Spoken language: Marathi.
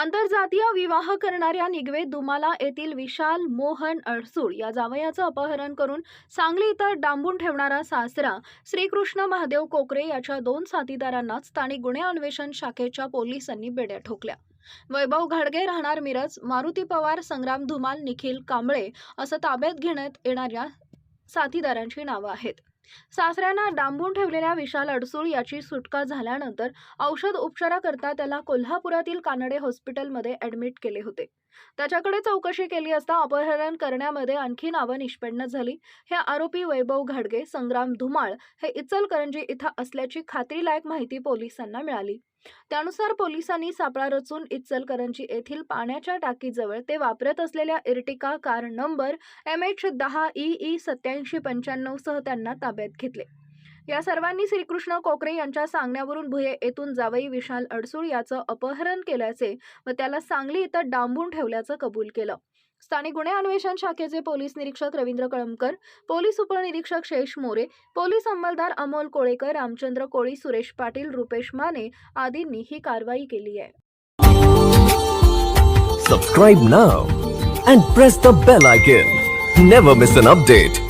आंतरजातीय विवाह करणाऱ्या निगवे दुमाला येथील विशाल मोहन अडसूळ या जावयाचं अपहरण करून सांगली इथं डांबून ठेवणारा सासरा श्रीकृष्ण महादेव कोकरे याच्या दोन साथीदारांना स्थानिक गुन्हे अन्वेषण शाखेच्या पोलिसांनी बेड्या ठोकल्या. वैभव घाडगे राहणार मिरज मारुती पवार संग्राम धुमाल निखिल कांबळे असं ताब्यात घेण्यात येणाऱ्या साथीदारांची नावं आहेत. सासऱ्यांना डांबून ठेवलेल्या विशाल अडसूळ याची सुटका झाल्यानंतर औषध उपचाराकरता त्याला कोल्हापुरातील कानडे हॉस्पिटलमध्ये ॲडमिट केले होते. त्याच्याकडे चौकशी केली असता अपहरण करण्यामध्ये आणखी नावं निष्पन्न झाली. हे आरोपी वैभव घाडगे संग्राम धुमाळ हे इचलकरंजी इथं असल्याची खात्रीलायक माहिती पोलिसांना मिळाली. त्यानुसार पोलिसांनी सापळा रचून इचलकरंजी येथील पाण्याच्या टाकीजवळ ते वापरत असलेल्या Ertiga car number M H दहा ई ई सत्याऐंशी पंच्याण्णव सह त्यांना ताब्यात घेतले. या सर्वांनी श्रीकृष्ण कोकरे यांच्या सांगण्यावरून भुये येथून जावई विशाल अडसूळ याचं अपहरण केल्याचे व त्याला सांगली इथं डांबून ठेवल्याचं कबूल केलं. स्थानिक गुन्हे अन्वेषण शाखेचे पोलीस निरीक्षक रवींद्र कळमकर पोलीस उपनिरीक्षक शेष मोरे पोलीस अंमलदार अमोल कोळेकर रामचंद्र कोळी सुरेश पाटील रुपेश माने आदींनी ही कारवाई केली आहे Subscribe now and press the bell icon. Never miss an update.